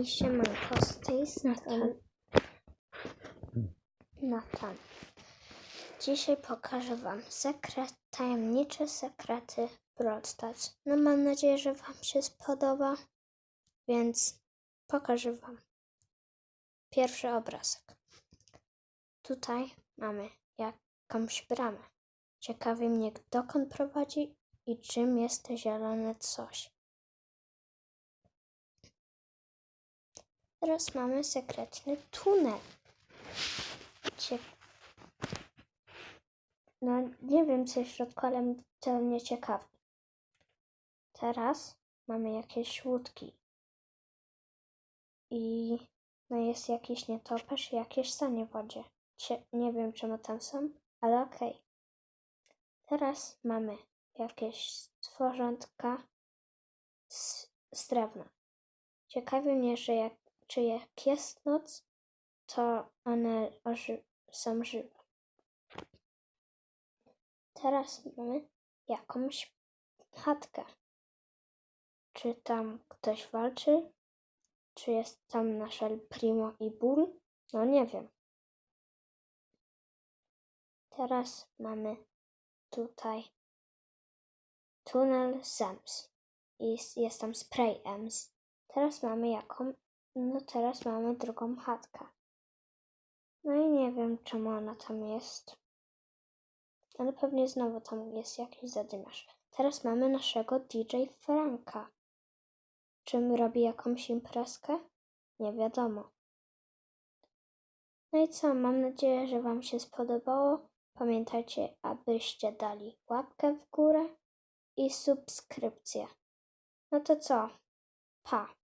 I siemanko, z tej strony Natan. Dzisiaj pokażę Wam sekret, tajemnicze sekrety Brawl Stars. No mam nadzieję, że Wam się spodoba, więc pokażę Wam pierwszy obrazek. Tutaj mamy jakąś bramę. Ciekawi mnie, dokąd prowadzi i czym jest to zielone coś. Teraz mamy sekretny tunel. Cie... No, nie wiem co jest w środku, ale to mnie ciekawi. Teraz mamy jakieś łódki. I no jest jakiś nietoperz i jakieś sanie w wodzie. Cie... Nie wiem czemu tam są, ale okej. Teraz mamy jakieś stworzonka z, z drewna. Ciekawi mnie, że jak, czy jak jest noc, to one są żywe. Teraz mamy jakąś chatkę. Czy tam ktoś walczy? Czy jest tam nasz Primo i Bull? No nie wiem. Teraz mamy tutaj tunel Sams. I jest tam spray Ems. Teraz mamy jaką? No teraz mamy drugą chatkę. No i nie wiem czemu ona tam jest. Ale pewnie znowu tam jest jakiś zadymiarz. Teraz mamy naszego DJ Franka. Czym robi jakąś imprezkę? Nie wiadomo. No i co? Mam nadzieję, że Wam się spodobało. Pamiętajcie, abyście dali łapkę w górę i subskrypcję. No to co? Pa!